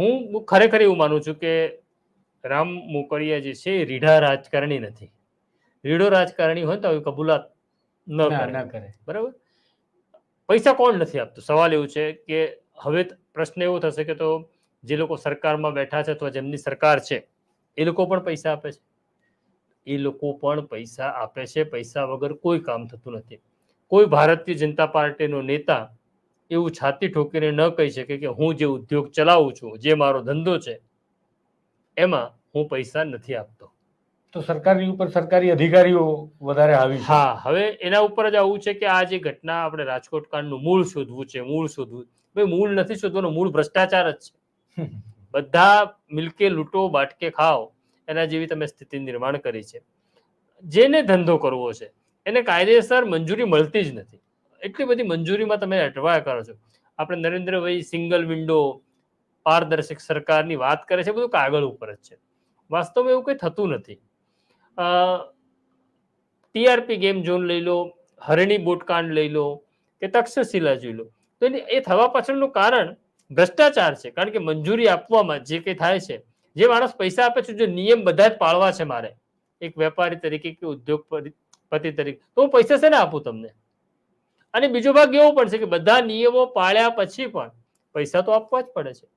હું ખરેખર એવું માનું છું કે રામ મોકરિયા જે છે રીઢા રાજકારણી નથી. રીઢો રાજકારણી હોય તો આવી કબૂલાત ન કરે. બરાબર? પૈસા કોણ નથી આપતું? સવાલ એવું છે કે હવે પ્રશ્ન એવો થશે કે તો જે લોકો સરકારમાં બેઠા છે અથવા જેમની સરકાર છે એ લોકો પણ પૈસા આપે છે. એ લોકો પણ પૈસા આપે છે. પૈસા વગર કોઈ કામ થતું નથી. કોઈ ભારતીય જનતા પાર્ટીનો નેતા એવું છાતી ઠોકીને ન કહી શકે કે હું જે ઉદ્યોગ ચલાવું છું જે મારો ધંધો છે એમાં હું પૈસા નથી આપતો. તો સરકારની ઉપર સરકારી અધિકારીઓ વધારે આવી હા હવે એના ઉપર જ આવું છે કે આ જે ઘટના આપણે રાજકોટ કાંડનું મૂળ શોધવું છે મૂળ શોધવું. ભાઈ મૂળ નથી શોધવાનું મૂળ ભ્રષ્ટાચાર જ છે. બધા મિલકે લૂંટો બાટકે ખાઓ એના જેવી તમે સ્થિતિ નિર્માણ કરી છે. જેને ધંધો કરવો છે એને કાયદેસર મંજૂરી મળતી જ નથી. એટલી બધી મંજૂરીમાં તમે અટવાયા કરો છો. આપણે નરેન્દ્રભાઈ સિંગલ વિન્ડો પારદર્શક સરકારની વાત કરે છે બધું કાગળ ઉપર જ છે. વાસ્તવમાં એવું કંઈ થતું નથી. ટીઆરપી ગેમ ઝોન લઈ લો, હરણી બોટકાંડ લઈ લો, કે તક્ષશિલા જોઈ લો. તો એ થવા પાછળનું કારણ ભ્રષ્ટાચાર છે, કારણ કે મંજૂરી આપવામાં જે કંઈ થાય છે, જે માણસ પૈસા આપે છે, જો નિયમ બધા જ પાળવા છે મારે, એક વેપારી તરીકે કે ઉદ્યોગપતિ તરીકે, તો હું પૈસા શેને આપું તમને? અને બીજો ભાગ એવો પણ છે કે બધા નિયમો પાળ્યા પછી પણ પૈસા તો આપવા જ પડે છે.